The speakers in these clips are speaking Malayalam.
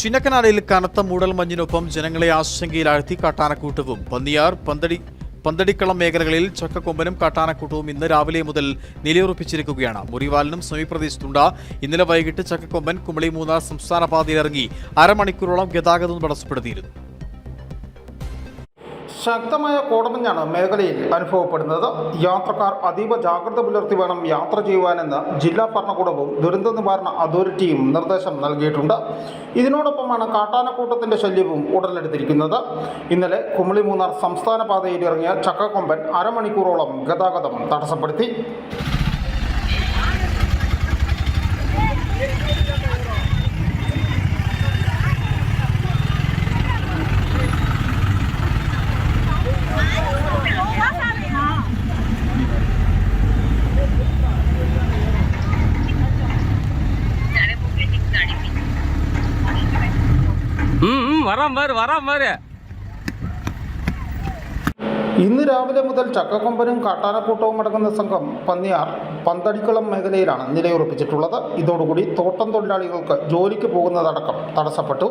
ചിന്നക്കനാലിൽ കനത്ത മൂടൽമഞ്ഞിനൊപ്പം ജനങ്ങളെ ആശങ്കയിൽ ആശങ്കയിലാഴ്ത്തി കാട്ടാനക്കൂട്ടവും പന്നിയാർ പന്തടി പന്തടിക്കളം മേഖലകളിൽ ചക്കക്കൊമ്പനും കാട്ടാനക്കൂട്ടവും ഇന്ന് രാവിലെ മുതൽ നിലയുറപ്പിച്ചിരിക്കുകയാണ്. മുറിവാലിനും സമീപ്രദേശത്തുണ്ട് ഇന്നലെ വൈകിട്ട് ചക്കക്കൊമ്പൻ കുമളി മൂന്നാർ സംസ്ഥാന പാതയിലിറങ്ങി അരമണിക്കൂറോളം ഗതാഗതം തടസ്സപ്പെടുത്തിയിരുന്നു. ശക്തമായ കോടമഞ്ഞാണ് മേഖലയിൽ അനുഭവപ്പെടുന്നത്. യാത്രക്കാർ അതീവ ജാഗ്രത പുലർത്തി വേണം യാത്ര ചെയ്യുവാനെന്ന് ജില്ലാ ഭരണകൂടവും ദുരന്ത നിവാരണ അതോറിറ്റിയും നിർദ്ദേശം നൽകിയിട്ടുണ്ട്. ഇതിനോടൊപ്പമാണ് കാട്ടാനക്കൂട്ടത്തിന്റെ ശല്യവും ഉടലെടുത്തിരിക്കുന്നത്. ഇന്നലെ കുമളി മൂന്നാർ സംസ്ഥാന പാതയിൽ ഇറങ്ങിയ ചക്കക്കൊമ്പൻ അരമണിക്കൂറോളം ഗതാഗതം തടസ്സപ്പെടുത്തി. വരാൻ പാര് വരാൻ പാര്. ഇന്ന് രാവിലെ മുതൽ ചക്കക്കൊമ്പനും കാട്ടാനക്കൂട്ടവും അടങ്ങുന്ന സംഘം പന്നിയാർ പന്തടിക്കുളം മേഖലയിലാണ് നിലയുറപ്പിച്ചിട്ടുള്ളത്. ഇതോടുകൂടി തോട്ടം തൊഴിലാളികൾക്ക് ജോലിക്ക് പോകുന്നതടക്കം തടസ്സപ്പെട്ടു.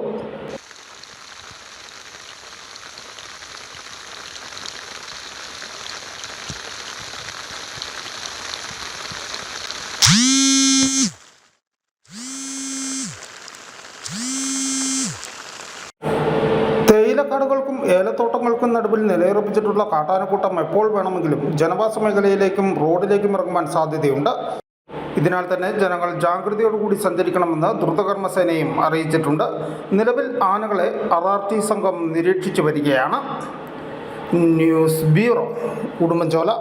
തേയിലക്കാടുകൾക്കും ഏലത്തോട്ടങ്ങൾക്കും നടുവിൽ നിലയുറപ്പിച്ചിട്ടുള്ള കാട്ടാനക്കൂട്ടം എപ്പോൾ വേണമെങ്കിലും ജനവാസ മേഖലയിലേക്കും റോഡിലേക്കും ഇറങ്ങുവാൻ സാധ്യതയുണ്ട്. ഇതിനാൽ തന്നെ ജനങ്ങൾ ജാഗ്രതയോടുകൂടി സഞ്ചരിക്കണമെന്ന് ദ്രുതകർമ്മസേനയും അറിയിച്ചിട്ടുണ്ട്. നിലവിൽ ആനകളെ ടി സംഘം നിരീക്ഷിച്ചു വരികയാണ്. News bureau Udumbanchola.